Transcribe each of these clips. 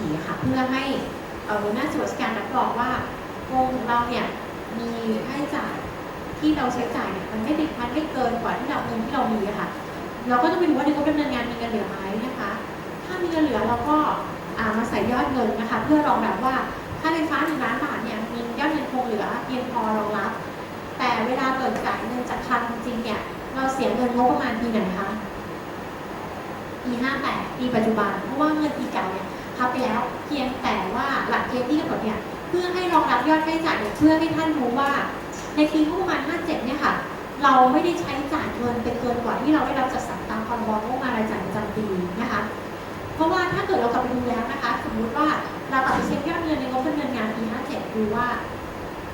4อะค่ะเพื่อให้เอ่อหัวหน้าส่วนราชการรับรองว่าโรงของเราเนี่ยมีค่าใช้จ่ายที่เราใช้จ่ายเนี่ยมันไม่ได้มันไม่เกินกว่าที่เราเงินที่เรามีค่ะ เราก็ต้องไปดูว่าในงบดำเนินงานมีเงินเหลือไหมนะคะ ถ้ามีเงินเหลือเราก็อ่ามาใส่ยอดเงินนะคะ เพื่อรองรับว่าค่าไฟฟ้าหนึ่งล้านบาทเนี่ยมียอดเงินคงเหลือเพียงพอรองรับ แต่เวลาเบิกจ่ายเงินจากคลังจริงๆเนี่ยเราเสียเงินงบประมาณปีไหนคะปี58ปีปัจจุบันเพราะว่าเงินปีเก่าเนี่ย พับไปแล้ว เพียงแต่ว่าหลักเกณฑ์ที่กำหนดเนี่ยเพื่อให้รองรับยอดค่าใช้จ่ายเนี่ยเพื่อให้ท่านรู้ว่า ในปีงบประมาณ 57 เนี่ยค่ะ เราไม่ได้ใช้จ่ายเงินไปเกินกว่าที่เราได้รับจัดสรรตามพรบงบประมาณรายจ่ายประจำปีนะคะ เพราะว่าถ้าเกิดเรากลับไปดูแล้วนะคะ สมมุติว่าเรากลับไปเช็คยอดเงินในงบดำเนินงานปี 57 ดูว่า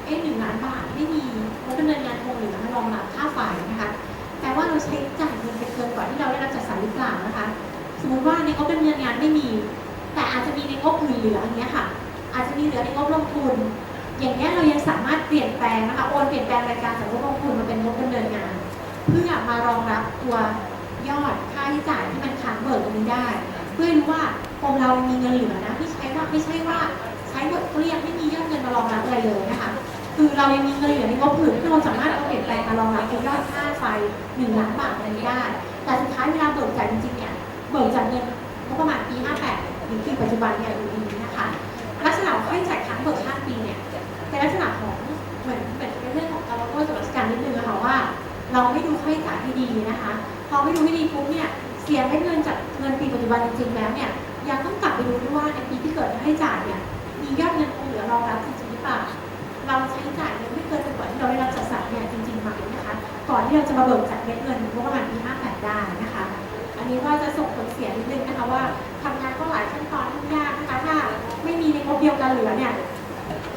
เอ๊ะหนึ่งล้านบาทไม่มีงบดำเนินงานคงเหลือมารองรับค่าไฟนะคะแต่ว่าเราใช้จ่ายเงินไปเกินกว่าที่เราได้รับจัดสรรหรือเปล่านะคะ สมมติว่าในงบดำเนินงานไม่มี แต่อาจจะมีในงบอื่นเหลืออย่างเงี้ยค่ะ อาจจะมีเหลือในงบลงทุน อย่างเงี้ยเรายังสามารถเปลี่ยนแปลงนะคะโอนเปลี่ยนแปลงรายการจากงบลงทุนมาเป็นงบดำเนินงาน เพื่อมารองรับตัวยอดค่าใช้จ่ายที่มันค้างเบิกตรงนี้ได้ เพื่อรู้ว่ากรมเรามีเงินเหลือนะไม่ใช่ว่าไม่ใช่ว่าใช้หมดเกลี้ยงไม่มียอดเงินมารองรับอะไรเลยนะคะคือเรายังมีเงินเหลือในงบอื่นที่เราสามารถเอาเปลี่ยนแปลงมารองรับตัวยอดค่าไฟหนึ่งล้านบาทอันนี้ได้ แต่สุดท้ายเวลาเบิกจ่ายจริงๆเนี่ยเบิกจากเงินงบประมาณปี 58 หรือปีปัจจุบันเนี่ยอยู่ดีนะคะลักษณะค่าใช้จ่ายค้างเบิกข้ามปีเนี่ยเป็นลักษณะของเหมือนเหมือนเป็นเรื่องของการละเมิดส่วนราชการนิดนึงอะค่ะว่า เราไม่ดูค่าใช้จ่ายให้ดีนะคะพอไม่ดูให้ดีปุ๊บเนี่ยเสียให้เงินจากเงินปีปัจจุบันจริงๆแล้วเนี่ยยังต้องกลับไปดูด้วยว่าในปีที่เกิดใช้จ่ายเนี่ยมียอดเงินคงเหลือรองรับจริงๆหรือเปล่าเราใช้จ่ายเงินไม่เกินกว่าที่เราได้รับจัดสรรเนี่ยจริงๆไหมนะคะ ก่อนที่เราจะมาเบิกจากเม็ดเงินงบประมาณปี58ได้นะคะ อันนี้ก็จะส่งผลเสียนิดนึงนะคะว่าทำงา ก็หลายขั้นตอนยุ่ยากนะคะถ้าไม่มีในงบเดียวกันเหลือเนี่ย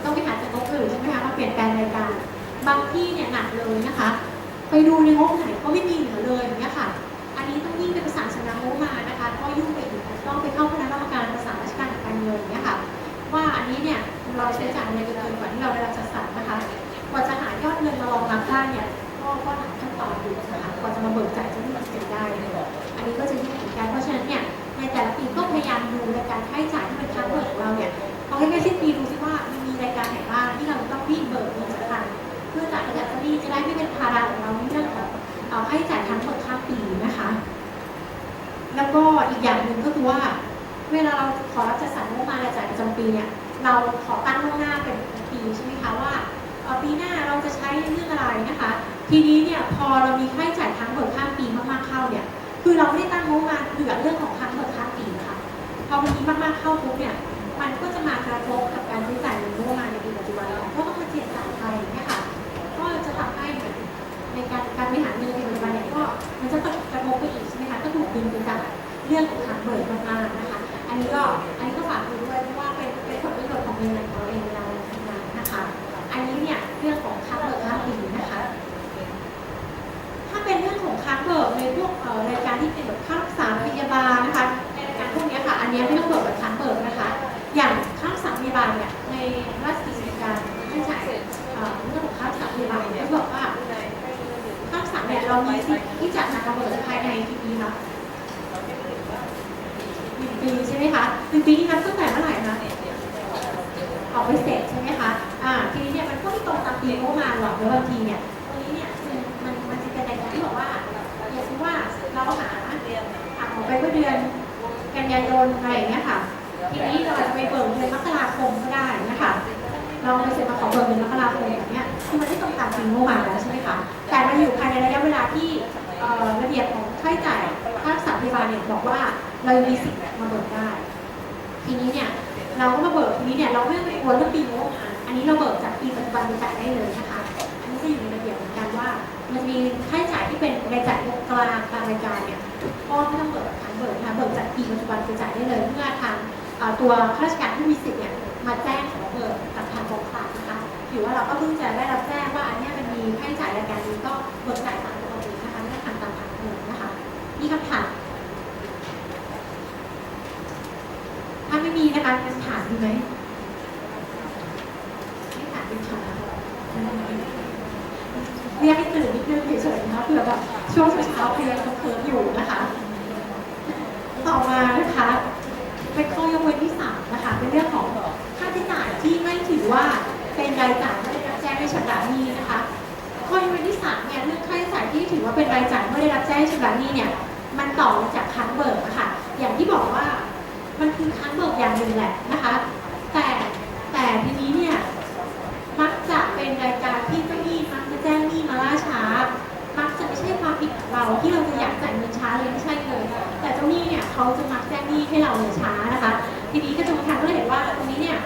ต้องไปหาจากงบอื่นใช่ไหมคะมาเปลี่ยนแปลงรายการ บางที่เนี่ยหนักเลยนะคะ ไปดูในงบไหนก็ไม่มีเหลือเลยอย่างเงี้ยค่ะ อันนี้ต้องยิ่งเป็นประสานสำนักงบมานะคะก็ยุ่งไปอีกต้องไปเข้าคณะกรรมการประสานราชการการเงินอย่างเงี้ยค่ะ ว่าอันนี้เนี่ยเราใช้จ่ายเงินเกินกว่าที่เราได้รับจัดสรรนะคะกว่าจะหายอดเงินมารองรับได้เนี่ยก็ก็หนักขั้นตอนอยู่นะคะกว่าจะมาเบิกจ่ายจะที่มันเป็นได้เนี่ยอันนี้ก็จะยิ่งเหมือนกันเพราะฉะนั้นเนี่ย ในแต่ละปีก็พยายามดูรายการค่าใช้จ่ายที่มันค้างเบิกของเราเนี่ยพอใกล้ๆสิ้นปีดูซิว่ามันมีรายการไหนบ้างที่เราต้องรีบเบิกเงินสำคัญเพื่อจ่ายประหยัดหนี้จะได้ไม่เป็นภาระของเราในเรื่องของเอ่อค่าใช้จ่ายค้างเบิกข้ามปีนะคะ แล้วก็อีกอย่างหนึ่งก็คือว่าเวลาเราขอรับจัดสรรงบประมาณรายจ่ายประจำปีเนี่ยเราขอตั้งล่วงหน้าเป็นปีใช่ไหมคะว่าปีหน้าเราจะใช้เรื่องอะไรนะคะ ทีนี้เนี่ยพอเรามีค่าใช้จ่ายค้งเบิกข้ามปีมากๆเข้าเนี่ยคือเราไม่ได้ตั้งงบประมาณเผื่อเรื่องของค้างเบิกข้ามปีนะคะ พอมันมีมากๆเข้าปุ๊บเนี่ย มันก็จะมากระทบกับการใช้จ่ายเงินงบประมาณในปีปัจจุบันเราก็ต้องมาเจียดจ่ายไปนะคะก็จะทำให้ในการการบริหารเงินในปัจจุบันเนี่ยก็มันจะต้องกระทบไปอีกใช่ไหมคะก็ถูกดึงไปจากเรื่องของค้างเบิกมากๆนะคะ อันนี้ก็อันนี้ก็ฝากดูด้วยเพราะว่าเป็นเป็นผลประโยชน์ของเงินของเราเองเวลาเราทำงานนะคะ อันนี้เนี่ยเรื่องของค้างเบิกข้าปีนะคะ ถ้าเป็นเรื่องของค้างเบิกในพวกรายการที่เป็นแบบค่ารักษาพยาบาลนะคะในรายการพวก ค่ะ อันนี้ไม่ต้องเบิกแบบค้างเบิกนะคะ อย่างค่ารักษาพยาบาลเนี่ยในราชกิจการไม่ใช่เอ่อเรื่องของค่ารักษาพยาบาลเนี่ยบอกว่าค่ารักษาเนี่ยเรามีสิทธิ์ที่จะหักเบิกภายในกี่ปีคะหนึ่งปีใช่ไหมคะหนึ่งปีนี่นับตั้งแต่เมื่อไหร่คะออกไปเสร็จใช่ไหมคะอ่าทีนี้เนี่ยมันก็ไม่ตรงตามปีงบประมาณหรอกแล้วบางทีเนี่ยตรงนี้เนี่ยคือมันมันจะเป็นรายการที่บอกว่าอย่างเช่นว่าเราหาหักออกไปเมื่อเดือน ยายนอะไรอย่างเงี้ยค่ะ ทีนี้เราอาจจะไปเบิกเดือนมกราคมก็ได้นะคะเราไปเสร็จมาขอเบิกเดือนมกราคมอย่างเงี้ยคือมันไม่ตรงตามปีงบประมาณแล้วใช่ไหมคะแต่มันอยู่ภายในระยะเวลาที่ระเบียบของค่าใช้จ่ายค่ารักษาพยาบาลเนี่ยบอกว่าเรายังมีสิทธิ์มาเบิกได้ ทีนี้เนี่ยเราก็มาเบิกทีนี้เนี่ยเราไม่อไปกลัวเรื่องปีงบประมาอันนี้เราเบิกจากปีปัจจุบันไปจ่ายได้เลยนะคะอันนี้จะอยู่ในระเบียบเหมือนกันว่า มันจะมีค่าใช้จ่ายที่เป็นรายจ่ายกลางตามรายการเนี่ย ก็ไม่ต้องเบิกทางเบิกนะคะเบิกจากปีปัจจุบันไปจ่ายได้เลยเมื่อทางตัวข้าราชการที่มีสิทธิ์เนี่ยมาแจ้งขอเบิกกับทางกองคลังนะคะถือว่าเราก็เพิ่งจะได้รับแจ้งว่าอันนี้มันมีค่าใช้จ่ายรายการนี้ก็เบิกจ่ายตามปกตินะคะไม่ได้ทำตามผังเงินนะคะมีคำถามถ้าไม่มีนะคะจะถามดีไหมถามเป็นคำเรียกให้ตื่นนิดนึงเฉยๆนะคะเผื่อแบบช่วงเช้าๆเพลียเคิร์อยู่นะคะ ต่อมานะคะ เป็นข้อยกเว้นที่สามนะคะ งชำระหนี้เนี่ย มันต่อมาจากค้างเบิกอะค่ะ อย่างที่บอกว่ามันคือค้างเบิกอย่างหนึ่งแหละนะคะ แต่แต่ทีนี้เนี่ย มักจะเป็นรายการที่เจ้าหนี้มักจะแจ้งหนี้มาล่าช้า มักจะไม่ใช่ความผิดของเราที่เราจะอยากจ่ายเงินช้าเลยไม่ใช่เลย แต่เจ้าหนี้เนี่ยเขาจะมักแจ้งหนี้ให้เราเนี่ยช้านะคะ ทีนี้ก็จะมาทำให้เห็นว่าตรงนี้เนี่ย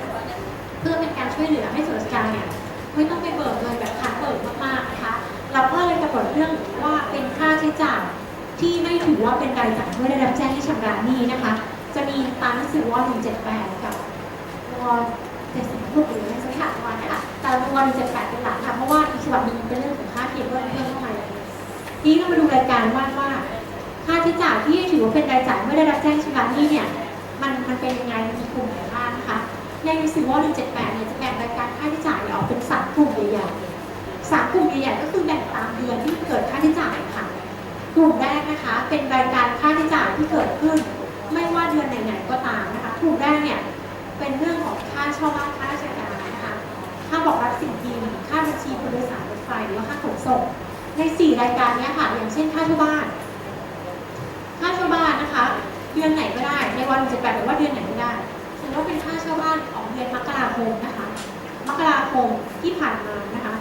เพื่อเป็นการช่วยเหลือให้ส่วนราชการเนี่ยไม่ต้องไปเบิกเงินแบบค้างเบิกมากๆนะคะ เราก็เลยกำหนดเรื่องว่าเป็นค่าใช้จ่ายที่ไม่ ถือว่าเป็นรายจ่ายเมื่อได้รับแจ้งให้ชำระหนี้นะคะ จะมีตามหนังสือว178กับว76หรืออะไรสักอย่างวันนะคะแต่ว178เป็นหลักค่ะเพราะว่าอีกฉบับหนึงเป็นเรื่องของค่าเคเบิลเพิ่มเข้ามาเลยทีนี้เรามาดูรายการว่าว่า ค่าใช้จ่ายที่ถือว่าเป็นรายจ่ายเมื่อได้รับแจ้งชำระหนี้เนี่ยมันมันเป็นยังไงมีกลุ่มไหนบ้างนะคะในหนังสือว่า178เนี่ยจะแบ่งรายการค่าใช้จ่ายออกเป็นสามกลุ่มใหญ่ๆสามกลุ่มใหญ่ๆก็คือแบ่งตามเดือนที่เกิดค่าใช้จ่ายค่ะ กลุ่มแรกนะคะเป็นรายการค่าใช้จ่ายที่เกิดขึ้น ไม่ว่าเดือนไหนๆก็ตามนะคะกลุ่มแรกเนี่ยเป็นเรื่องของค่าเช่าบ้านค่าราชการนะคะค่าบอกรับสิ่งพิมพ์ค่าบัญชีผู้โดยสารรถไฟหรือว่าค่าขนส่งในสี่รายการนี้ค่ะอย่างเช่นค่าเช่าบ้านค่าเช่าบ้านนะคะ เดือนไหนก็ได้ในวันจะแปดหรือว่าเดือนไหนก็ได้สมมติว่าเป็นค่าเช่าบ้านของเดือนมกราคมนะคะมกราคมที่ผ่านมานะคะ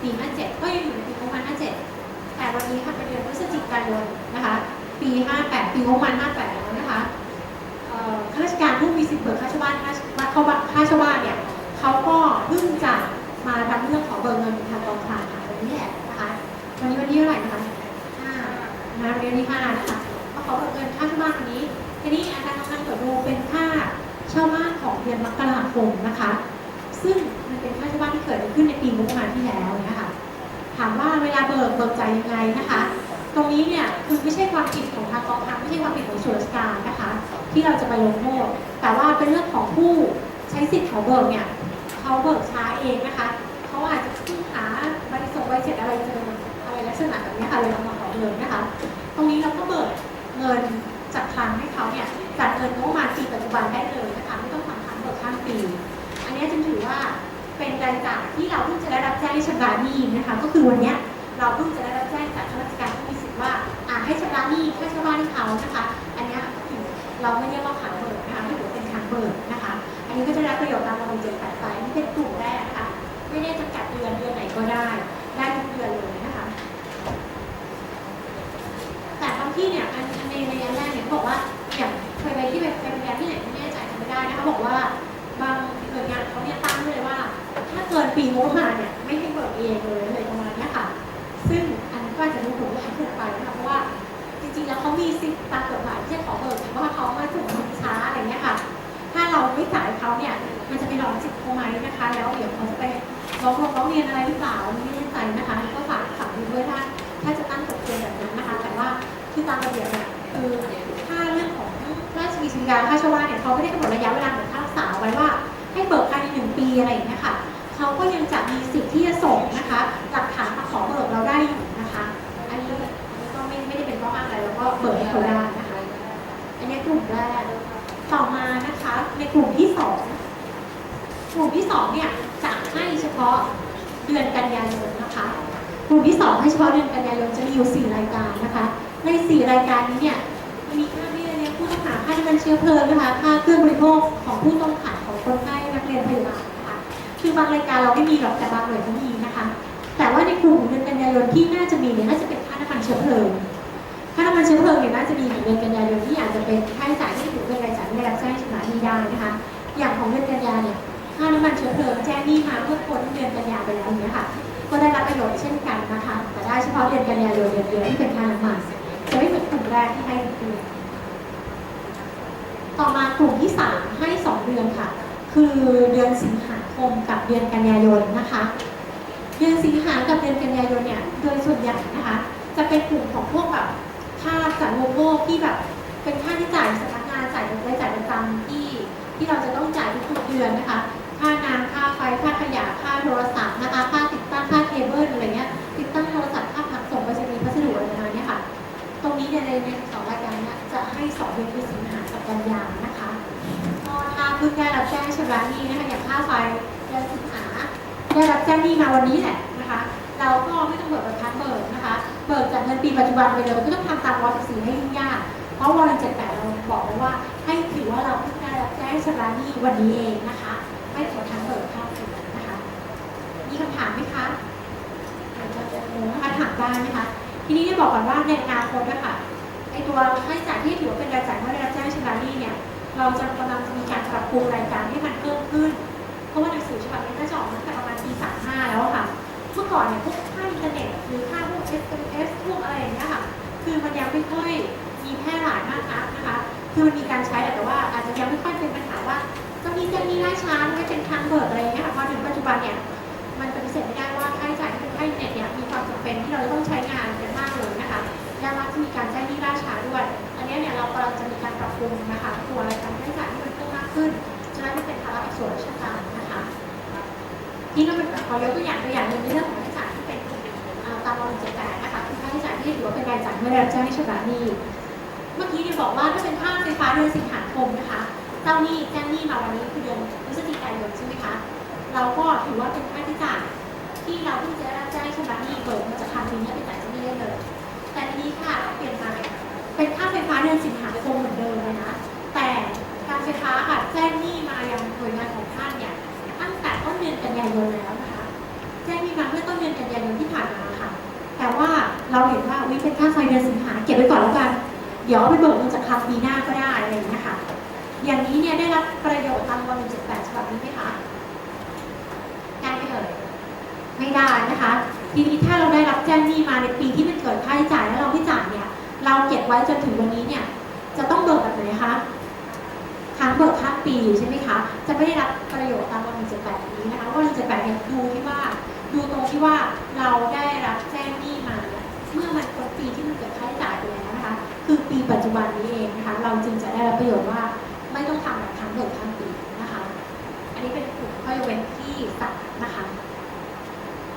ปี57ก็ยังอยู่ในปีงบประมาณ57 แต่วันนี้ค่ะเป็นเดือนพฤศจิกายนนะคะ ปี 58 ปีงบประมาณ58แล้วนะคะข้าราชการผู้มีสิทธิ์เบิกค่าเช่าบ้านค่าเข้าบ้านค่าเช่าบ้านเนี่ยเขาก็เพิ่งจะมาทำเรื่องขอเบิกเงินทางกองคลังค่ะวันนี้แหละนะคะวันนี้วันที่เท่าไหร่นะคะห้านะวันนี้วันที่ห้านะคะก็ขอเบิกเงินค่าเช่าบ้านวันนี้ทีนี้อาจารย์กำลังตรวจดูเป็นค่าเช่าบ้านของเดือนมกราคมนะคะ ซึ่งมันเป็นค่าเช่าบ้านที่เกิดขึ้นในปีงบประมาณที่แล้วนะคะ ถามว่าเวลาเบิกเบิกจ่ายยังไงนะคะ ตรงนี้เนี่ยคือไม่ใช่ความผิดของทางกองทัพไม่ใช่ความผิดของส่วนราชการนะคะ ที่เราจะไปลงโทษแต่ว่าเป็นเรื่องของผู้ใช้สิทธิ์เขาเบิกเนี่ยเขาเบิกช้าเองนะคะเขาอาจจะเพิ่งหาใบส่งใบเสร็จอะไรเจออะไรลักษณะแบบนี้ค่ะเลยมาขอเงินนะคะ ตรงนี้เราก็เบิกเงินจากคลังให้เขาเนี่ยจัดเงินงบประมาณปีปัจจุบันได้เลยนะคะไม่ต้องทำครั้งเบิกข้ามปี อันนี้จึงถือว่า เป็นรายจ่ายที่เราเพิ่งจะได้รับแจ้งให้ชำระหนี้นะคะ ก็คือวันนี้เราเพิ่งจะได้รับแจ้งจากข้าราชการผู้มีสิทธิ์ว่าอ่าให้ชำระหนี้ค่าเช่าบ้านให้เขานะคะ อันนี้เราไม่เรียกว่าขังเบิกนะคะถือว่าเป็นขังเบิกนะคะ อันนี้ก็จะได้ประโยชน์ตามระเบียบแปดไปนี่เป็นกลุ่มแรกนะคะไม่ได้จำกัดเดือนเดือนไหนก็ได้ได้ทุกเดือนเลยนะคะ แต่บางที่เนี่ยอันในในอันแรกเนี่ยบอกว่าอย่างเคยไปที่ไปไปบรรยายที่ไหนไม่แน่ใจจำไม่ได้นะคะบอกว่าบางหน่วยงานเขาเนี่ยตั้งเลยว่า ถ้าเกินปีงบมาเนี่ยไม่ให้เบิกเองเลยอะไรประมาณนี้ค่ะ ซึ่งอันนี้ก็จะดูโหดร้ายเกินไปนะคะเพราะว่าจริงๆแล้วเขามีสิทธิ์ตามกฎหมายที่ขอเบิกแต่ว่าเขามาส่งเงินช้าอะไรเงี้ยค่ะ ถ้าเราไม่จ่ายเขาเนี่ยมันจะไปหลอกสิทธิ์เขาไหมนะคะ แล้วเดี๋ยวเขาจะไปร้องร้องร้องเรียนอะไรหรือเปล่าไม่แน่ใจนะคะ ก็ฝากฝากดูด้วยถ้าถ้าจะตั้งกฎเกณฑ์แบบนั้นนะคะ แต่ว่าคือตามระเบียบเนี่ยคือถ้าเรื่องของราชกิจสิการค่าเช่าบ้านเนี่ยเขาไม่ได้กำหนดระยะเวลาเหมือนค่ารักษาไว้ว่าให้เบิกภายในหนึ่งปีอะไรอย่างเงี้ยค่ะ เขาก็ยังจะมีสิทธิ์ที่จะส่งนะคะหลักฐานมาขอเบิกเราได้อยู่นะคะ อันนี้ก็ไม่ไม่ได้เป็นข้ออ้างอะไรแล้วก็เบิกให้เขาได้นะคะ อันนี้กลุ่มแรกต่อมานะคะในกลุ่มที่สองกลุ่มที่สองเนี่ยจะให้เฉพาะเดือนกันยายนนะคะกลุ่มที่สองให้เฉพาะเดือนกันยายนจะมีอยู่สี่รายการนะคะ ในสี่รายการนี้เนี่ยมีค่าเบี้ยเลี้ยงผู้ต้องหาค่าน้ำมันเชื้อเพลิงนะคะค่าเครื่องบริโภคของผู้ต้องขังของคนไข้นักเรียนพยาบาล คือบางรายการเราไม่มีหรอกแต่บางหน่วยเขามีนะคะ แต่ว่าในกลุ่มเดือนกันยายนที่น่าจะมีเนี่ยน่าจะเป็นค่าน้ำมันเชื้อเพลิงค่าน้ำมันเชื้อเพลิงเนี่ยน่าจะมีของเดือนกันยายนที่อาจจะเป็นค่าใช้จ่ายที่ถือเป็นรายจ่ายไม่ได้รับแจ้งชำระหนี้ได้นะคะ อย่างของเดือนกันยาเนี่ยค่าน้ำมันเชื้อเพลิงแจ้งหนี้มาเมื่อพ้นเดือนกันยาไปแล้วเนี้ยค่ะ ก็ได้รับประโยชน์เช่นกันนะคะ แต่ได้เฉพาะเดือนกันยายนเดือนเดียวที่เป็นค่าน้ำมันจะไม่เหมือนกลุ่มแรกที่ให้ทุกเดือนต่อมากลุ่มที่สามให้สองเดือนค่ะ คือเดือนสิงหา คมกับเดือนกันยายนนะคะเดือนสิงหากับเดือนกันยายนเนี่ยโดยส่วนใหญ่นะคะ จะเป็นกลุ่มของพวกแบบค่าจัดโลโกที่แบบเป็นค่าที่จ่ายสำนักงานจ่ายรายจ่ายประจำที่ที่เราจะต้องจ่ายทุกๆเดือนนะคะ ค่าน้ำค่าไฟค่าขยะค่าโทรศัพท์นะคะค่าติดตั้งค่าเคเบิลอะไรเงี้ยติดตั้งโทรศัพท์ค่าผักส่งไปรษณีย์พัสดุอะไรประมาณเนี้ยค่ะ ตรงนี้ในในสองรายการเนี้ยจะให้สองเดือนคือสิงหากับกันยานะคะ เพิ่งได้รับแจ้งชำระหนี้นะคะอย่างค่าไฟเดือนสิงหาได้รับแจ้งหนี้มาวันนี้แหละนะคะ เราก็ไม่ต้องเบิกแบบค้างเบิกนะคะ เบิกจากเงินปีปัจจุบันไปเลยไม่ต้องทำตามวอร์สี่ให้ยุ่งยากเพราะวอร์เจ็ดแปดเราบอกไว้ว่า ให้ถือว่าเราเพิ่งได้รับแจ้งชำระหนี้วันนี้เองนะคะไม่ขอค้างเบิกข้ามปีนะคะ มีคำถามไหมคะอาจจะงงนะคะถามได้ไหมคะ ทีนี้จะบอกก่อนว่าในอนาคตนะคะไอตัวค่าใช้จ่ายที่ถือว่าเป็นรายจ่ายเมื่อได้รับแจ้งชำระหนี้เนี่ย เราจะกำลังจะมีการปรับปรุงรายการให้มันเพิ่มขึ้น เพราะว่าหนังสือฉบับนี้น่าจะออกมาตั้งแต่ประมาณปี35แล้วค่ะ เมื่อก่อนเนี่ยพวกค่าอินเทอร์เน็ตหรือค่าพวก SMS พวกอะไรอย่างเงี้ยค่ะ คือมันยังไม่ค่อยมีแพร่หลายมากนักนะคะ คือมันมีการใช้แต่ว่าอาจจะยังไม่ค่อยเป็นปัญหาว่าจะมีจะมีล่าช้าไม่เป็นทางเบิกอะไรอย่างเงี้ยค่ะพอถึงปัจจุบันเนี่ยมันปฏิเสธไม่ได้ว่าค่าใช้จ่ายที่เป็นค่าอินเทอร์เน็ตเนี่ยมีความจำเป็นที่เราจะต้องใช้งานกันมากเลยนะคะและมักจะมีการแจ้งหนี้ล่าช้าด้วย นเนี้เนี่ยเรากำลังจะมีการปรับปรุงนะคะตัวรายการค่าใช้จ่ายที่มันเพิ่มมากขึ้นจะได้ไม่เป็นภาระกับส่วนราชการนะคะนี่ก็เป็นขอยกตัวอย่างตัวอย่างหนึ่งในเรื่องของค่าใช้จ่ายที่เป็นอ่าตามวงเจ็ดแปดนะคะคือค่าใช้จ่ายที่ถือว่าเป็นรายจ่ายเมื่อได้รับแจ้งให้ชำระหนี้เมื่อกี้เนี่ยบอกว่าถ้าเป็นค่าไฟฟ้าเดือนสิงหาคมนะคะเจ้าหนี้แจ้งหนี้มาวันนี้คือเดือนพฤศจิกายนใช่ไหมคะเราก็ถือว่าเป็นค่าใช้จ่ายที่เราเพิ่งจะได้รับแจ้งชำระหนี้เบิกมาจากทางนี้เนี่ยเป็นจ่ายเจ้าหนี้ได้เลย แต่ทีนี้ค่ะเปลี่ยนมาเป็น ป็นค่าไฟฟ้าเดือนสิงหาคมเหมือนเดิมเลยนะ แต่การไฟฟ้าค่ะแจ้งหนี้มายังหน่วยงานของท่านเนี่ยตั้งแต่ต้นเดือนกันยายนแล้วนะคะแจ้งหนี้มาเมื่อต้นเดือนกันยายนที่ผ่านมาค่ะ แต่ว่าเราเห็นว่าวิเป็นค่าไฟเดือนสิงหาเก็บไว้ก่อนแล้วกันเดี๋ยวเอาไปเบิกเงินจากคลังปีหน้าก็ได้อะไรอย่างเงี้ค่ะ อย่างนี้เนี่ยได้รับประโยชน์ตามวัน178ฉบับนี้ไหมคะได้ไหมเอ่ยไม่ได้นะคะ ทีนี้ถ้าเราได้รับแจ้งหนี้มาในปีที่มันเกิดค่าใช้จ่ายแล้วเราไม่จ่ายเนี่ย เราเก็บไว้จนถึงวันนี้เนี่ย จะต้องเบิกแบบไหนคะค้างเบิกข้าปีใช่ไหมคะ จะไม่ได้รับประโยชน์ตามวัน178นี้นะคะวัน178เนี่ยดูที่ว่า ดูตรงที่ว่าเราได้รับแจ้งหนี้มา เมื่อมันพ้นปีที่มันเกิดค่าใช้จ่ายไปแล้วนะคะ คือปีปัจจุบันนี้เองนะคะ เราจึงจะได้รับประโยชน์ว่าไม่ต้องทำแบบค้างเบิกข้าปีนะคะ อันนี้เป็นกลุ่มข้อยกเว้นที่สามนะคะ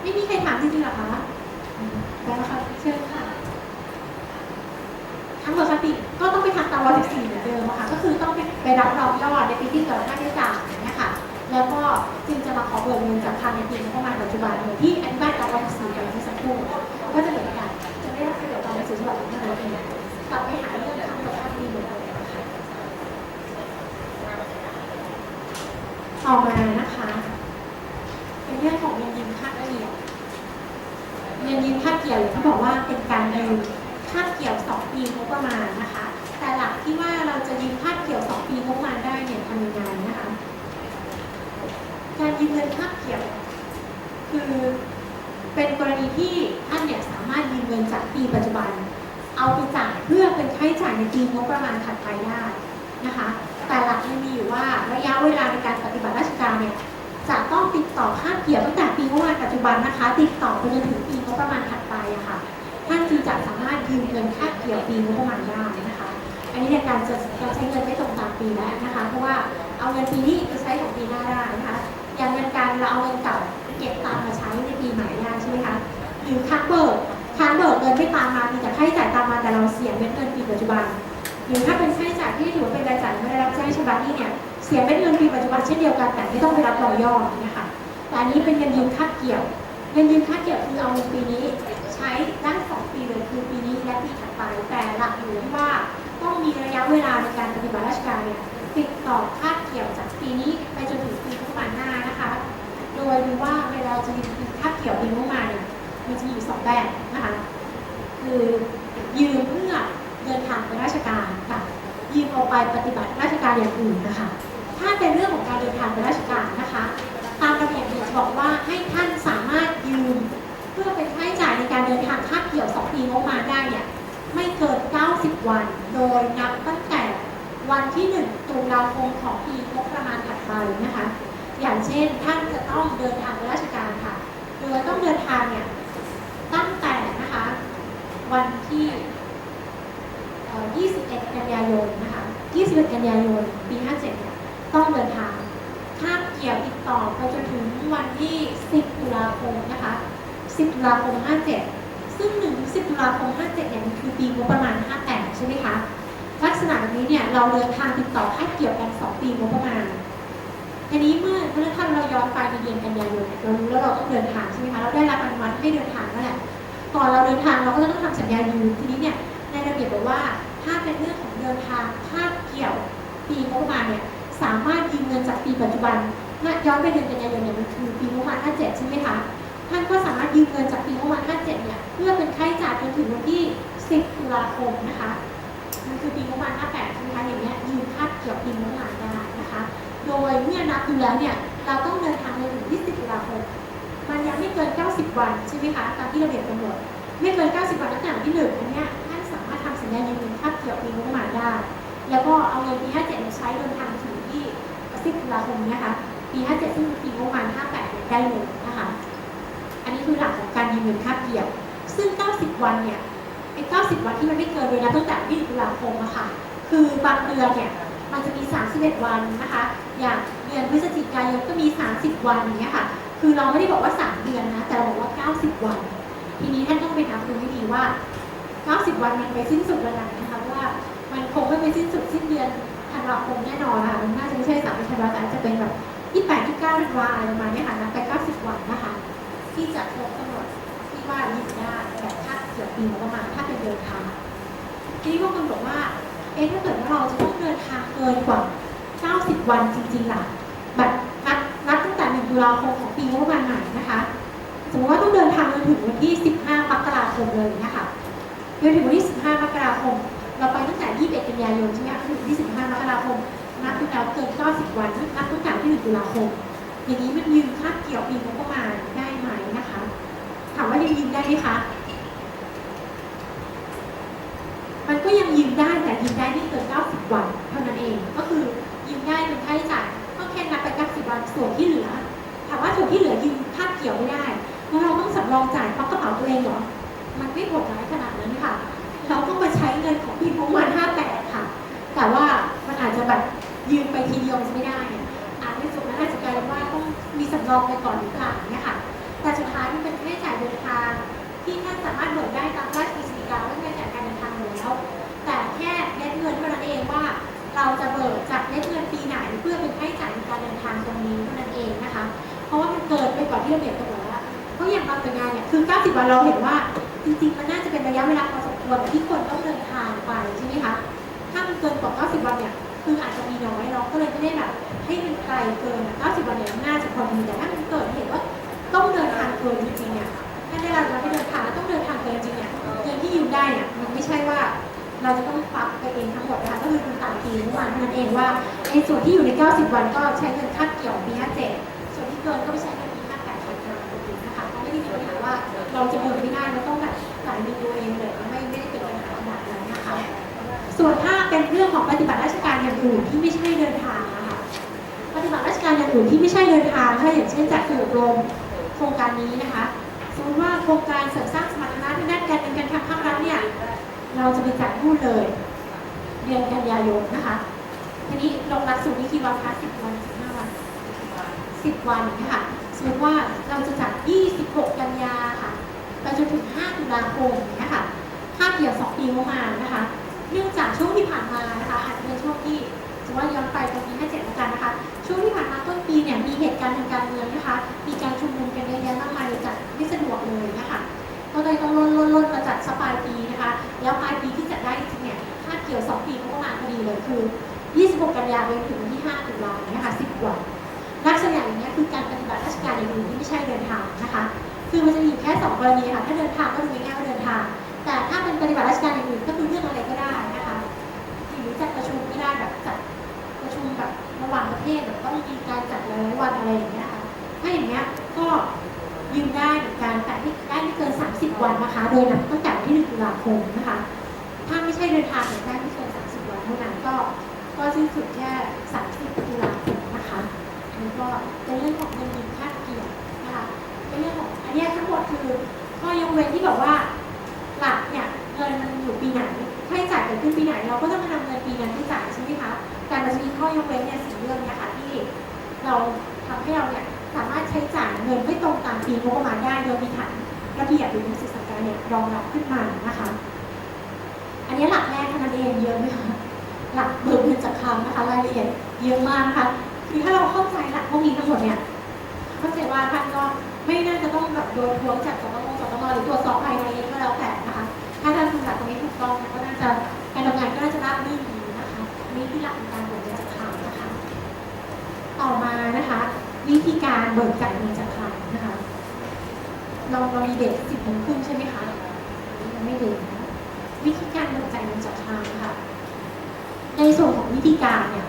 ไม่มีใครถามจริงๆหรอคะแล้วค่ะเชิญค่ะ ทั้งหมดสติก็ต้องไปทำตามร้อยสิบสี่เหมือนเดิมอะค่ะ ก็คือต้องไปไปรับรองยอดในปีที่เกิดค่าใช้จ่ายเงี้ยค่ะ แล้วก็จึงจะมาขอเบิกเงินจากทางในปีงบประมาณปัจจุบันโดยที่อธิบายตามร้อยสิบสี่กันเมื่อสักครู่ก็จะเหมือนกันจะไม่ได้ประโยชน์ตามหนังสือฉบับนี้เท่านั้นเองกลับไปหาเรื่องทำกับภาพดีเหมือนเดิมนะคะต่อมานะคะ เป็นเรื่องของเงินยืมค่าเกี่ยเงินยืมค่าเกี่ยวเขาบอกว่าเป็นการยืมค่าเกี่ยว2 ประมาณนะคะ แต่หลักที่ว่าเราจะยืมค่าเกี่ยว 2 ปีงบประมาณได้เนี่ยทำยังไงนะคะ การยืมเงินค่าเกี่ยว คือเป็นกรณีที่ท่านเนี่ยสามารถยืมเงินจากปีปัจจุบัน เอาไปจ่ายเพื่อเป็นค่าใช้จ่ายในปีงบประมาณถัดไปได้นะคะ แต่หลักมันมีอยู่ว่าระยะเวลาในการปฏิบัติราชการเนี่ยจะต้องติดต่อค่าเกี่ยวตั้งแต่ปีงบประมาณปัจจุบันนะคะ ติดต่อไปจนถึงปีงบประมาณถัดไปอะค่ะ ท่านจึงจะสามารถยืมเงินค่าเกี่ยวปีงบประมาณได้นะคะ อันนี้ในการจะเราใช้เงินไม่ตรงตามปีแล้วนะคะ เพราะว่าเอาเงินปีนี้ไปใช้ของปีหน้าได้นะคะ อย่างเงินการเราเอาเงินเก่าเก็บตามมาใช้ในปีใหม่ได้ใช่ไหมคะหรือค้างเบิกค้างเบิกเงินไม่ตามมามีแต่ค่าใช้จ่ายตามมาแต่เราเสียเม็ดเงินปีปัจจุบัน หรือถ้าเป็นค่าใช้จ่ายที่ถือว่าเป็นรายจ่ายไม่ได้รับแจ้งฉบับนี้เนี่ยเสียเม็ดเงินปีปัจจุบันเช่นเดียวกันแต่ไม่ต้องไปรับรองยอนะคะแต่อันนี้เป็นเงินยืมค่าเกี่ยว เงินยืมค่าเกี่ยวคือเอาเงินปีนี้ ใช้ได้สองปีเลยคือปีนี้และปีถัดไปแต่หลักอยู่ที่ว่าต้องมีระยะเวลาในการปฏิบัติราชการเนี่ยติดต่อค่าเกี่ยวจากปีนี้ไปจนถึงปีประมาณหน้านะคะ โดยดูว่าเวลาจะยืมค่าเกี่ยวปีงบประมาณเนี่ยมันจะมีอยู่สองแบบนะคะคือยืมเพื่อเดินทางไปราชการค่ะยืมเอาไปปฏิบัติราชการอย่างอื่นนะคะ ถ้าเป็นเรื่องของการเดินทางไปราชการนะคะ ตามระเบียบเนี่ยจะบอกว่าให้ท่านสามารถยืม พื่อเป็นค่าใช้จ่ายในการเดินทางคาเกี่ยว2ปีงบมาได้เนี่ยไม่เกิน 90 วัน โดยนับตั้งแต่วันที่ 1 ตุลาคมของปีงบประมาณถัดไปนะคะ อย่างเช่นท่านจะต้องเดินทางไปราชการค่ะ โดยต้องเดินทางเนี่ยตั้งแต่นะคะวันที่เอ่อ21 กันยายนนะคะ 21 กันยายน ปี 57 เนี่ยต้องเดินทางคาบเกี่ยวติดต่อไปจนถึงวันที่ 10 ตุลาคมนะคะ 10 ตุลาคม 57 ซึ่ง1ถึง10ตุลาคม 57เนี่ยมันคือปีงบประมาณ 58 ใช่ไหมคะ ลักษณะแบบนี้เนี่ยเราเดินทางติดต่อคาบเกี่ยวกัน 2 ปีงบประมาณทีนี้เมื่อเพนั้นถ้าเราย้อนไปในเดือนกันยายนเนี่ยเรารู้แล้วเราต้องเดินทางใช่ไหมคะเราได้รับอนุมัติให้เดินทางนั่นแหละก่อนเราเดินทางเราก็ต้องทำสัญญายืมทีนี้เนี่ยในระเบียบบอกว่าถ้าเป็นเรื่องของเดินทางคาบเกี่ยวปีงบประมาณเนี่ยสามารถยืมเงินจากปีปัจจุบันถ้าย้อนไปเดือนกันยายนเนี่ยมันคือปีงบประมาณ57ใช่ไหมคะ ท่านก็สามารถยืมเงินจากปีงบประมาณ57 เนี่ย เพื่อเป็นค่าใช้จ่ายจนถึงวันที่ 10 ตุลาคมนะคะมันคือปีงบประมาณ58ใช่ไหมคะอย่างเงี้ยยืมคาดเกี่ยวปีงบประมาณได้นะคะ โดยเมื่อนับดูแล้วเนี่ยเราต้องเดินทางไปถึงที่10ตุลาคมมันยังไม่เกิน 90 วันใช่ไหมคะตามที่ระเบียบกำหนดไม่เกิน 90 วันตั้งแต่วันที่หนึ่งอันเนี้ยท่านสามารถทำสัญญายืมเงินคาดเกี่ยวปีงบประมาณได้ แล้วก็เอาเงินปี57มาใช้เดินทางถึงที่10ตุลาคมเนี้นะคะปี 57 ซึ่งปีงบประมาณ58 ได้เลยนะคะ คือหลักของการยืมเงินค่าเกี่ยว ซึ่ง 90 วันเนี่ยไอ้90 วันที่มันไม่เกินเลยนะตั้งแต่วันที่ตุลาคมอะค่ะ คือบางเดือนเนี่ยมันจะมี 31 วันนะคะ อย่างเดือนพฤศจิกายนก็มี 30 วันอย่างเงี้ยค่ะ คือเราไม่ได้บอกว่า 3 เดือนนะ แต่เราบอกว่า 90 วัน ทีนี้ท่านต้องไปนับดูให้ดีว่า 90 วันมันไปสิ้นสุดวันไหนนะคะว่า มันคงไม่ไปสิ้นสุดสิ้นเดือนธันวาคมแน่นอนนะคะมันน่าจะไม่ใช่3ธันวาคมแต่จะเป็นแบบ28 29ธันวาอะไรประมาณนี้ค่ะนับไป 90 วันนะคะ ที่จะครบกำหนดที่ว่ายืมได้แบบถ้าเกิดปีงบประมาณถ้าเป็นเดินทางทีนี้บางคนบอกว่า เอ๊ะถ้าเกิดว่าเราจะต้องเดินทางเกินกว่า 90 วันจริงๆล่ะบบนัดนัดตั้งแต่1ตุลาคมของปีงบประมาณใหม่นะคะสมมติว่าต้องเดินทางจนถึงวันที่ 15 มกราคมเลยนะคะจนถึงวันที่ 15 มกราคม เราไปตั้งแต่ 21 กันยายนใช่ไหมคะถึงที่ 15 มกราคม นับตั้งแต่เกิน 90 วันนับตั้งแต่วันที่ 1 ตุลาคม อย่างนี้มันยืมคาดเกี่ยวปีงบประมาณได้ไหมนะคะ ถามว่ายังยืมได้ไหมคะ มันก็ยังยืมได้แต่ยืมได้ไม่เกิน 90 วันเท่านั้นเอง ก็คือยืมได้เป็นค่าใช้จ่ายก็แค่นับไป 90 วันส่วนที่เหลือ ถามว่าส่วนที่เหลือยืมคาดเกี่ยวไม่ได้แล้วเราต้องสำรองจ่ายเพราะกระเป๋าตัวเองเหรอ มันไม่โหดร้ายขนาดนั้นค่ะ เราต้องมาใช้เงินของปีงบประมาณ58 ค่ะ แต่ว่ามันอาจจะแบบยืมไปทีเดียวไม่ได้าจในส่วนนั้นอาจะกายเป็นว่าต้องมีสำรองไปก่อนหรือเปล่าเนี่ยค่ะ แต่สุดท้ายมันเป็นค่าใช้จ่ายเดินทาง ที่ท่านสามารถเบิกได้ตามราชกิจกาว่าค่าใช้จ่ายการเดินทางอยู่แล้ว แต่แค่เน็ตเงินเท่านั้นเองว่า เราจะเบิกจากเน็ตเงินปีไหนเพื่อเป็นค่าใช้จ่ายในการเดินทางตรงนี้เท่านั้นเองนะคะ เพราะว่ามันเกินไปกว่าที่ระเบียบกำหนดแล้วเพราะอย่างบางหน่วยงานเนี่ยคือ 90 วันเราเห็นว่าจริงๆ มันน่าจะเป็นระยะเวลาพอสมควรที่คนต้องเดินทางไปใช่ไหมคะ ถ้ามันเกินกว่า 90 วันเนี่ย คืออาจจะมีน้อยเราะก็เลยไม่ได้แบบให้มันไกลเกินอะ90วันเนี่ยน่าจะพอดีแต่ถ้ามันเกิดเหตุว่าต้องเดินทางเกินจริงๆเนี่ยถ้าได้รับเราไปเดินทางแล้วต้องเดินทางเกินจริงเนี่ยเงินที่ยืมได้เนี่ยมันไม่ใช่ว่าเราจะต้องฟักไปเองทั้งหมดนะคะก็คือคุณตามปีเมื่อวานนั้นเองว่าในส่วนที่อยู่ใน 90 วันก็ใช้เงินคาดเกี่ยวปี57ส่วนที่เกินก็ไปใช้เงินปี58ส่วนกลางนะคะก็ไม่ได้มีปัญหาว่าเราจะเบิกไม่ได้เราต้องแบบจ่ายเงินตัวเองเลยไม่ ส่วนถ้าเป็นเรื่องของปฏิบัติราชการอย่างอื่นที่ไม่ใช่เดินทางนะคะปฏิบัติราชการอย่างอื่นที่ไม่ใช่เดินทางถ้าอย่างเช่นจัดฝึกอบรมโครงการนี้นะคะสมมติว่าโครงการเสริมสร้างสมรรถนะทางด้านการเงินการคลังภาครัฐเนี่ยเราจะไปจัดพูดเลยเดือนกันยายนนะคะทีนี้ลงหลักสูตรนี้กี่วันคะสิบวันสิบห้าวันสิบวันค่ะสมมติว่าเราจะจัด 26 กันยาค่ะไปจนถึง 5 ตุลาคมอย่างเงี้ยค่ะค่าเกี่ยว 2 ปีงบประมาณนะคะ เนื่องจากช่วงที่ผ่านมานะคะอาจจะเป็นช่วงที่สมมติว่าย้อนไปตรงนี้ให้เจ็ดล้วกันนะคะ ช่วงที่ผ่านมาต้นปีเนี่ยมีเหตุการณ์ทางการเมืองนะคะ มีการชุมนุมกันเยอะแยะมากมายจัดไม่สะดวกเลยนะคะก็เลยต้องลดลดลดมาจัดสปายปีนะคะ แล้วปลายปีที่จัดได้จริงเนี่ยคาดเกี่ยว 2 ปีงบประมาณพอดีเลยคือ 26 กันยายนถึงวันที่ 5 ตุลาเนี่ยค่ะ 10 วันลักษณะอย่างนี้ยคือการปฏิบัติราชการอย่างอื่นที่ไม่ใช่เดินทางนะคะ คือมันจะมีแค่สองกรณีค่ะ ถ้าเดินทางก็ดูง่ายๆว่าเดินทาง แต่ถ้าเป็นปฏิบัติราชการอย่างอื่นก็คือเรื่องอะไรก็ได้นะคะหรือจัดประชุมก็ได้แบบจัดประชุมแบบระหว่างประเทศแบบต้องมีการจัดหลายวันอะไรอย่างเงี้ยค่ะถ้าอย่างเงี้ยก็ยืมได้เหมือนกันแต่ที่ได้ไม่เกิน 30 วันนะคะ โดยนับตั้งแต่วันที่1ตุลาคมนะคะ ถ้าไม่ใช่เดินทางได้ไม่เกิน 30 วันเท่านั้นก็ก็สิ้นสุดแค่30ตุลาคมนะคะแล้วก็เป็นเรื่องของเงินยืมค่าเกี่ยวนะคะเป็นเรื่องของอันนี้ทั้งหมดคือข้อยกเว้นที่แบบว่า หลักเนี่ยเงินมันอยู่ปีไหนค่าใช้จ่ายเกิดขึ้นปีไหน เราก็ต้องมานำเงินปีนั้นที่จ่ายใช่ไหมคะแต่มันจะมีข้อยกเว้นเนี่ยสี่เรื่องเนี่ยค่ะที่เราทำให้เราเนี่ยสามารถใช้จ่ายเงินไม่ตรงตามปีงบประมาณได้โดยมีฐานระเบียบหรือหนังสือสั่งการเนี่ยรองรับขึ้นมานะคะ อันนี้หลักแรกเท่านั้นเองเยอะไหมคะหลักเบิกเงินจากคลังนะคะรายละเอียดเยอะมากนะคะคือถ้าเราเข้าใจหลักพวกนี้ทั้งหมดเนี่ยเข้าใจว่าท่านก็ ไม่น่าจะต้องแบบโดนทวงจากสตงสตงหรือตรวจสอบภายในก็แล้วแต่นะคะ ถ้าท่านทำหลักตรงนี้ถูกต้องก็น่าจะการทำงานก็น่าจะราบรื่นดีนะคะนี่คือหลักในการเบิกเงินจากคลังนะคะ ต่อมานะคะ วิธีการเบิกจ่ายเงินจากคลังนะคะเราเรามีเด็กสิบโมงครึ่งใช่ไหมคะยังไม่เด็กนะวิธีการเบิกจ่ายเงินจากคลังค่ะในส่วนของวิธีการเนี่ย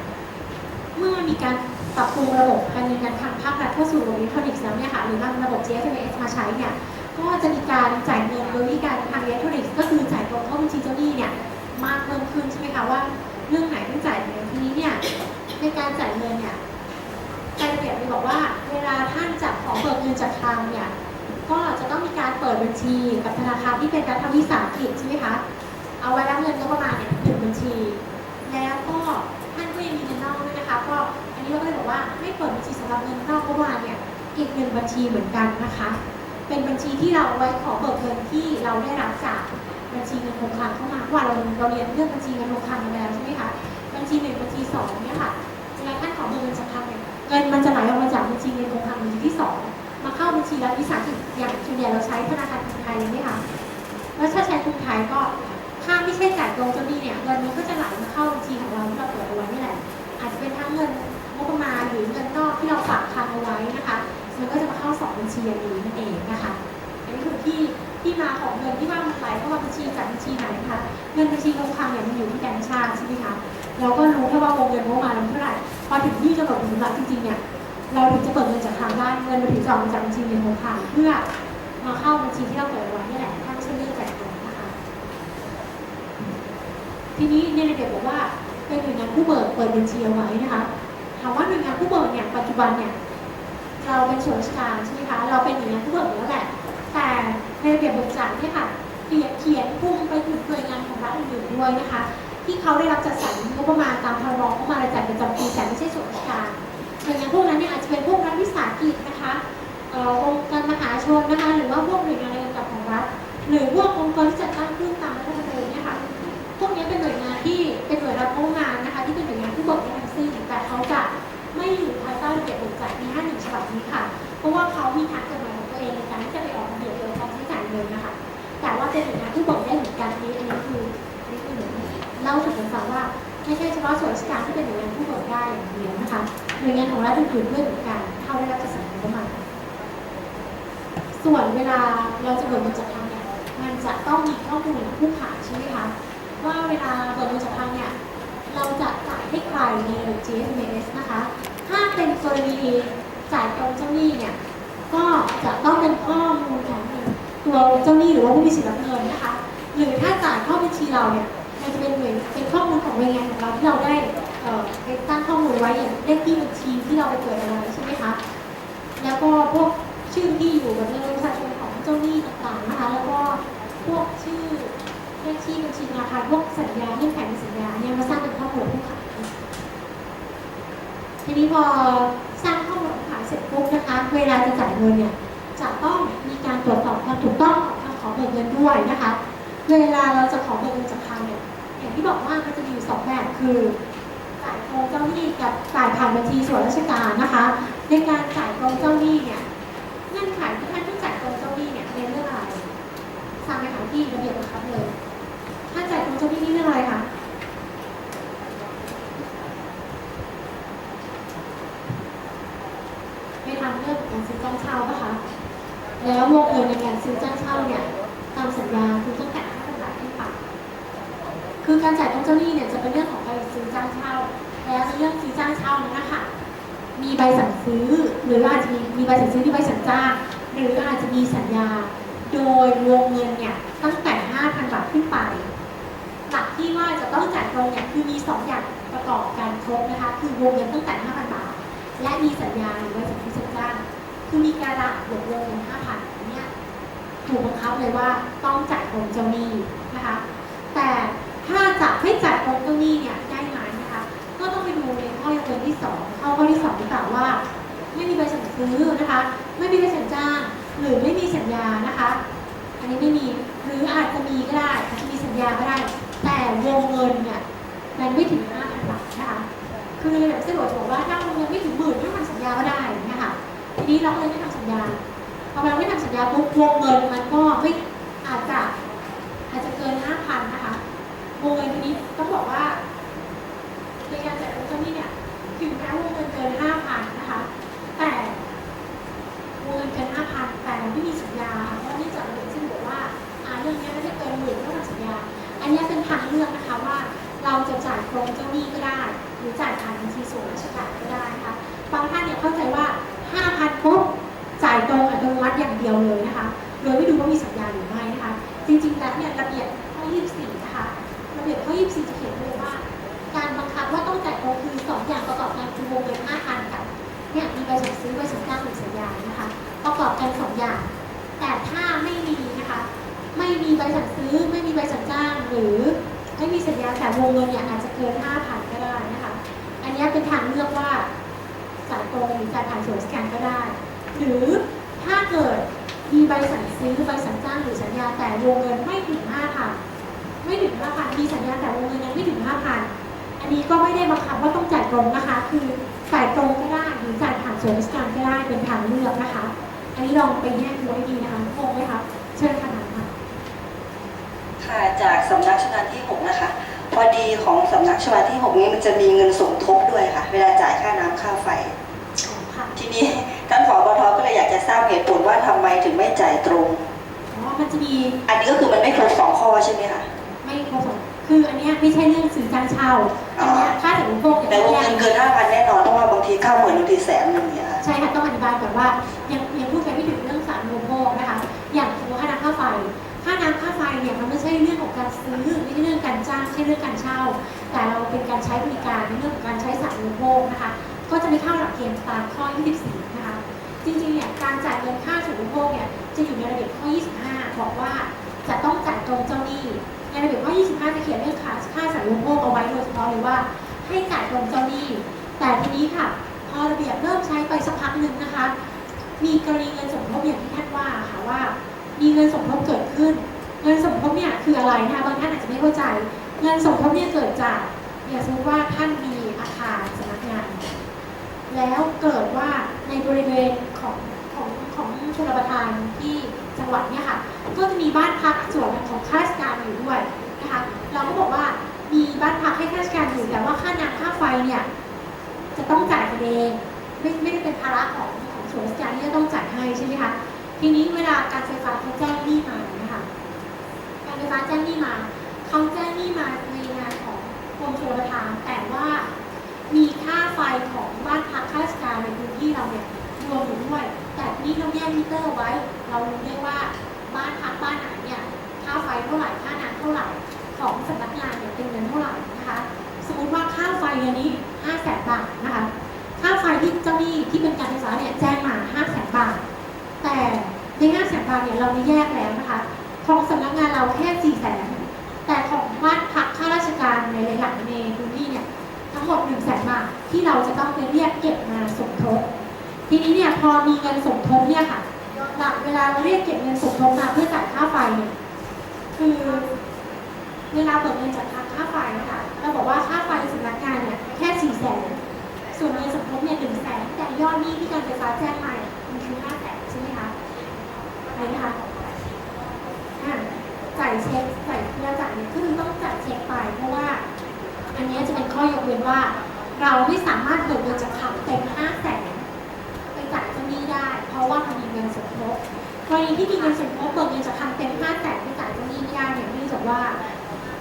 เมื่อมีการ ปรับปรุงระบบการเงินการคลังภาครัฐเข้าสู่ระบบอิเล็กทรอนิกส์แล้วเนี่ยค่ะหรือนำระบบ GFMS มาใช้เนี่ยก็จะมีการจ่ายเงินโดยวิธีการทางอิเล็กทรอนิกส์ก็คือจ่ายตรงเข้าบัญชีเจ้าหนี้เนี่ยมากเพิ่มขึ้นใช่ไหมคะว่าเรื่องไหนต้องจ่ายเงินทีนี้เนี่ยในการจ่ายเงินเนี่ยรายละเอียดเลยบอกว่าเวลาท่านจะขอเบิกเงินจากคลังเนี่ยก็จะต้องมีการเปิดบัญชีกับธนาคารที่เป็นรัฐวิสาหกิจใช่ไหมคะเอาไว้รับเงินก็ประมาณเนี่ยหนึ่งบัญชี แล้วก็ท่านก็ยังมีเงินนอกด้วยนะคะก็ อันนี้เราก็เลยบอกว่าให้เปิดบัญชีสำหรับเงินนอกก็ว่าเนี่ยอีกหนึ่งบัญชีเหมือนกันนะคะ เป็นบัญชีที่เราไว้ขอเบิกเงินที่เราได้รับจากบัญชีเงินคงคลังเข้ามาเพราะว่าเราเราเรียนเรื่องบัญชีเงินคงคลังมาแล้วใช่ไหมคะบัญชีหนึ่งบัญชีสองเนี่ยค่ะเวลาท่านขอเบิกเงินจากคลังเนี่ยเงินมันจะไหลออกมาจากบัญชีเงินคงคลังบัญชีที่สองมาเข้าบัญชีรัฐวิสาหกิจอย่างส่วนใหญ่เราใช้ธนาคารกรุงไทยใช่ไหมคะแล้วถ้าใช้กรุงไทยก็ถ้าไม่ใช่จ่ายตรงจ้าหนี้เนี่ยเงินมันก็จะไหลมาเข้าบัญชีของเราที่เราเปิดเอาไว้นี่แหละอาจจะเป็นทั้งเงิน งบประมาณหรือเงินนอกที่เราฝากคลังเอาไว้นะคะมันก็จะมาเข้าสองบัญชีนี้นั่นเองนะคะอันนี้คือที่ที่มาของเงินที่ว่ามันไหลเข้ามาบัญชีจากบัญชีไหนนะคะเงินบัญชีคงคลังเนี่ยมันอยู่ที่แบงก์ชาติใช่ไหมคะเราก็รู้แค่ว่าวงเงินงบประมาณเท่าไหร่พอถึงที่กำหนดถึงหลักจริงๆเนี่ยเราถึงจะเปิดเงินจากคลังได้เงินมันถึงจะออกจากบัญชีเงินคงคลังเพื่อมาเข้าบัญชีที่เราเปิดไว้นี่แหละถ้าไม่ใช่เรื่องจ่ายตรงนะคะทีนี้ในระเบียบบอกว่าเป็นหน่วยงานผู้เบิกเปิดบัญชีเอาไว้นะคะ ถามว่าหน่วยงานผู้เบิกเนี่ยปัจจุบันเนี่ยเราเป็นส่วนราชการใช่ไหมคะเราเป็นหน่วยงานผู้เบิกแล้วแหละแต่ในระเบียบเบิกจ่ายเนี่ยค่ะเขียนเขียนพุ่งไปถึงหน่วยงานของรัฐอื่นๆด้วยนะคะ ที่เขาได้รับจัดสรรงบประมาณตามพรบงบประมาณรายจ่ายประจำปีแต่ไม่ใช่ส่วนราชการหน่วยงานพวกนั้นเนี่ยอาจจะเป็นพวกรัฐวิสาหกิจนะคะองค์การมหาชนนะคะหรือว่าพวกหน่วยงานอะไรต่างๆของรัฐหรือพวกองค์กรที่จัดตั้งขึ้นตามรัฐธรรมนูญเนี่ยค่ะพวกนี้เป็นหน่วยงานที่เป็นหน่วยรับงบประมาณนะคะ ที่เป็นหน่วยงานผู้เบิกได้ทั้งสิ้นแต่เขาจะ ไม่อยู่ภายใต้ระเบียบเบิกจ่ายปี51ฉบับนี้ค่ะ เพราะว่าเขามีทางกฎหมายของตัวเองในการที่จะไปออกระเบียบเกี่ยวกับการใช้จ่ายเงินนะคะ แต่ว่าเป็นหน่วยงานผู้เบิกได้เหมือนกันนี้อันนี้คือนนี้คือหน่วานเล่าสู่กันฟังว่าไม่ใช่เฉพาะส่วนราชการที่เป็นหน่วยงานผู้เบิกได้อย่างเดียวนะคะหน่วยงานของรัฐอื่นๆด้วยเหมือนกันเข้าได้รับจัดสรรงบประมาณส่วนเวลาเราจะเบิกเงินจากทางเนี่ยมันจะต้องมีข้อมูลขอผู้ขายใช่ไหมคะว่าเวลาเบิกเงินจากทางเนี่ยเราจะจ่ายให้ใครในระบบ GSMS นะคะ เป็นกรณีจ่ายตรงเจ้าหนี้เนี่ยก็จะต้องเป็นข้อมูลของตัวเจ้าหนี้หรือว่าผู้มีสิทธิ์รับเงินนะคะหรือถ้าจ่ายเข้าบัญชีเราเนี่ยมันจะเป็นหน่วยเป็นข้อมูลของหน่วยงานของเราที่เราได้ไปตั้งข้อมูลไว้อย่างเลขที่บัญชีที่เราไปเปิดอาไว้ใช่ไหมคะแล้วก็พวกชื่อที่อยู่กับเรื่องประชาชนของเจ้าหนี้ต่างๆนะคะแล้วก็พวกชื่อเลขที่บัญชีธนาคารพวกสัญญาเงื่อนไขในสัญญาเนี่ยมาสร้างเป็นข้อมูลผู้ขาย ทีนี้พอสร้างข้อมูลขายเสร็จปุ๊บนะคะ เวลาจะจ่ายเงินเนี่ยจะต้องมีการตรวจสอบความถูกต้องของคำขอเบิกเงินด้วยนะคะ เวลาเราจะขอเบิกเงินจากทางเนี่ยอย่างที่บอกว่ามันจะมีอยู่สองแบบคือจ่ายตรงเจ้าหนี้กับจ่ายผ่านบัญชีส่วนราชการนะคะ ในการจ่ายตรงเจ้าหนี้เนี่ยเงื่อนไขที่ท่านต้องจ่ายตรงเจ้าหนี้เนี่ยเป็นเรื่องอะไรทราบไหมคะที่ระเบียบบังคับเลย ถ้าจ่ายตรงเจ้าหนี้นี่เรื่องอะไรคะไปทำเรื่องการซื้อจ้างเช่าปะคะ แล้ววงเงินในการ ซื้อจ้างเช่าเนี่ยตามสัญญาคือตั้งแต่5,000บาทขึ้นไปคือการจ่ายตรงเจ้าหนี้เนี่ยจะเป็นเรื่องของการซื้อจ้างเช่า แล้วในเรื่องซื้อจ้างเช่านั้นนะคะมีใบสั่งซื้อหรืออาจจะมีมีใบสั่งซื้อมีใบสั่งจ้างหรืออาจจะมีสัญญา โดยวงเงินเนี่ยตั้งแต่ 5,000 บาทขึ้นไป หลักที่ว่าจะต้องจ่ายตรงเนี่ยคือมี 2 อย่างประกอบกันครบนะคะ คือวงเงินตั้งแต่ 5,000 บาท และมีสัญญาหรือใบสั่งซื้อสัญจ้างคือมีการละบวกวงเงิน5,000เนี่ย ถูกบังคับเลยว่าต้องจ่ายตรงเจ้าหนี้นะคะ แต่ถ้าจะไม่จ่ายตรงเจ้าหนี้เนี่ยได้ไหมนะคะ ก็ต้องไปดูในข้อยกเว้นที่สองข้อข้อที่สองที่กล่าวว่า ไม่มีใบสั่งซื้อนะคะ ไม่มีใบสั่งจ้าง หรือไม่มีสัญญานะคะ อันนี้ไม่มีหรืออาจจะมีก็ได้อาจจะมีสัญญาก็ได้ แต่วงเงินเนี่ยมันไม่ถึง5,000บาทนะคะคือแบบสะดวกจะบอกว่าถ้าวงเงินไม่ถึงหมื่นไม่ทำสัญญาก็ได้นะคะทีนี้เราก็เลยไม่ทำสัญญา อเราไม่ทำสัญญาปุ๊บวงเงินมันก็ไม่อาจจะอาจจะเกินห้าพันนะคะวงเงินทีนี้ต้องบอกว่าในการจ่ายของเจ้าหนี้เนี่ยถึงแม้วงเงินเกินห้าพันนะคะ แต่วงเงินเกินห้าพันแต่ไม่มีสัญญาค่ะเพราะนี่จากระเบียบซึ่งบอกว่าอ่าเรื่องนี้ไม่ได้เกินหมื่นต้องทำสัญญา อันนี้เป็นทางเลือกนะคะว่าเราจะจ่ายตรงเจ้าหนี้ก็ได้ หรือจ่ายผ่านบัญชีส่วนราชการก็ได้นะคะบางท่านเนี่ยเข้าใจว่า จ่ายตรงอัตโนมัติอย่างเดียวเลยนะคะ โดยไม่ดูว่ามีสัญญาหรือไม่นะคะ จริงๆแล้วเนี่ยระเบียบข้อ 24 นะคะ ระเบียบข้อ 24 จะเขียนไว้ว่า การบังคับว่าต้องจ่ายตรงคือสองอย่างประกอบกันคือวงเงิน5,000กับเนี่ยมีใบสั่งซื้อใบสั่งจ้างหรือสัญญานะคะ ประกอบกันสองอย่าง แต่ถ้าไม่มีนะคะ ไม่มีใบสั่งซื้อ ไม่มีใบสั่งจ้าง หรือไม่มีสัญญาแต่วงเงินเนี่ยอาจจะเกิน 5,000 ก็ได้นะคะ อันนี้เป็นทางเลือกว่าจ่ายตรงหรือจ่ายผ่านส่วนราชการก็ได้ หรือถ้าเกิดมีใบสั่งซื้อใบสั่งจ้างหรือสัญญาแต่วงเงินไม่ถึง5,000ไม่ถึง5,000มีสัญญาแต่วงเงินยังไม่ถึง5,000อันนี้ก็ไม่ได้บังคับว่าต้องจ่ายตรงนะคะ คือจ่ายตรงก็ได้หรือจ่ายผ่านส่วนราชการก็ได้เป็นทางเลือกนะคะ อันนี้ลองไปแยกดูให้ดีนะคะงงไหมคะเชิญค่ะนันค่ะค่ะจากสำนักชำนาญที่6นะคะพอดีของสำนักชำนาญที่6นี้มันจะมีเงินสมทบด้วยค่ะ เวลาจ่ายค่าน้ำค่าไฟอ๋อค่ะทีนี้ ท่านผอบทก็เลยอยากจะทราบเหตุผลว่าทำไมถึงไม่จ่ายตรงอ๋อมันจะมีอันนี้ก็คือมันไม่ครบสองข้อใช่ไหมคะไม่ครบสองคืออันเนี้ยไม่ใช่เรื่องซื้อจ้างเช่าอันเนี้ยค่าสินค้าเนี่ยแต่วงเงินเกินห้าพันแน่นอนเพราะว่าบางทีเข้าหมื่นบางทีแสนหนึ่งเนี่ยค่ะใช่ค่ะต้องอธิบายก่อนว่ายังยังพูดกันไม่ถึงเรื่องสารอุปโภคนะคะอย่างสมมติค่าน้ำค่าไฟค่าน้ำค่าไฟเนี่ยมันไม่ใช่เรื่องของการซื้อไม่ใช่เรื่องการจ้างไม่ใช่เรื่องการเช่า แต่เราเป็นการใช้บริการในเรื่องของการใช้สารอุปโภคนะคะก็จะไม่เข้าหลักเกณฑ์ตามข้อ 24นะคะ จริงๆเนี่ยการจ่ายเงินค่าส่วนอุปโภคเนี่ยจะอยู่ในระเบียบข้อ 25 บอกว่าจะต้องจ่ายตรงเจ้าหนี้ในระเบียบข้อ 25 จะเขียนเรื่องค่าค่าสารุปโภคเอาไว้โดยเฉพาะเลยว่าให้จ่ายตรงเจ้าหนี้ แต่ทีนี้ค่ะ พอระเบียบเริ่มใช้ไปสักพักหนึ่งนะคะ มีกรณีเงินสมทบอย่างที่ท่านว่าค่ะว่า มีเงินสมทบเกิดขึ้น เงินสมทบเนี่ยคืออะไรนะคะบางท่านอาจจะไม่เข้าใจ เงินสมทบเนี่ยเกิดจากอย่างสมมติว่าท่านมีอาคารสำนักงาน แล้วเกิดว่าในบริเวณของของของชลประทานที่จังหวัดเนี่ยค่ะ ก็จะมีบ้านพักส่วนของข้าราชการอยู่ด้วยนะคะ เราก็บอกว่ามีบ้านพักให้ข้าราชการอยู่แต่ว่าค่าน้ำค่าไฟเนี่ยจะต้องจ่ายกันเองไม่ไม่ได้เป็นภาระของของส่วนราชการที่จะต้องจ่ายให้ใช่ไหมคะ ทีนี้เวลาการไฟฟ้าเขาแจ้งหนี้มานะคะการไฟฟ้าแจ้งหนี้ มิเตอร์ไว้ เรารู้ได้ว่าบ้านพักบ้านไหนเนี่ยค่าไฟเท่าไหร่ค่าน้ำเท่าไหร่ของสำนักงานเนี่ยเป็นเงินเท่าไหร่นะคะ สมมติว่าค่าไฟเดือนนี้5แสนบาทนะคะค่าไฟที่เจ้าหนี้ที่เป็นการไฟฟ้าเนี่ยแจ้งมา5แสนบาท แต่ใน5แสนบาทเนี่ยเราไม่แยกแล้วนะคะของสำนักงานเราแค่4แสนแต่ของบ้านพักข้าราชการในหลายๆในพื้นที่เนี่ยทั้งหมด1แสนบาทที่เราจะต้องไปเรียกเก็บมาสมทบ ทีนี้เนี่ยพ อมีเงินสมทบเนี่ยค่ะหลักเวลาเราเรียกเก็บเงินสมทบมาเพื่อจ่ายค่าไฟเนี่ยคือเวลาเบิกเงินจากทางค่าไฟนะคะเราบอกว่าค่าไฟสำนักงานเนี่ยแค่สี่แสนส่วนเงินสมทบเนี่ยหนึ่งแสนแต่ยอดหนี้ที่การไฟฟ้าแจ้งมามันคือห้าแสนใช่ไหมคะอะไรนะคะจ่ายเช็คจ่ายเพื่อจ่ายเนี่ยคือต้องจ่ายเช็คไป เพราะว่า อันนี้จะเป็นข้อยกเว้นว่า เราไม่สามารถเบิกเงินจากคำเต็มห้าแสน จ่ายเจ้าหนี้ได้ เพราะว่ามันมีเงินสมทบกรณีที่มีเงินสมทบเบิกเงินจากคำเต็มห้าแสนไปจ่ายเจ้าหนี้ไม่ได้เนี่ยนื่จากว่า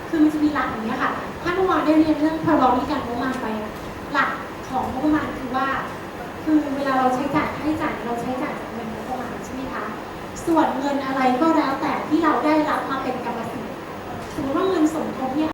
คือมันจะมีหลักอย่างนี้ยค่ะถ้าเมื่อวานได้เรียนเรื่องพรบวิการงบประมาณไป หลักของงบประมาณคือว่า คือเวลาเราใช้จ่ายค่าใช้จ่ายเราใช้จ่ายจากเงินงบประมาณใช่ไหมคะส่วนเงินอะไรก็แล้วแต่ที่เราได้รับมาเป็นกรรมสิทธิ์สมมติว่าเงินสมทบเนี่ย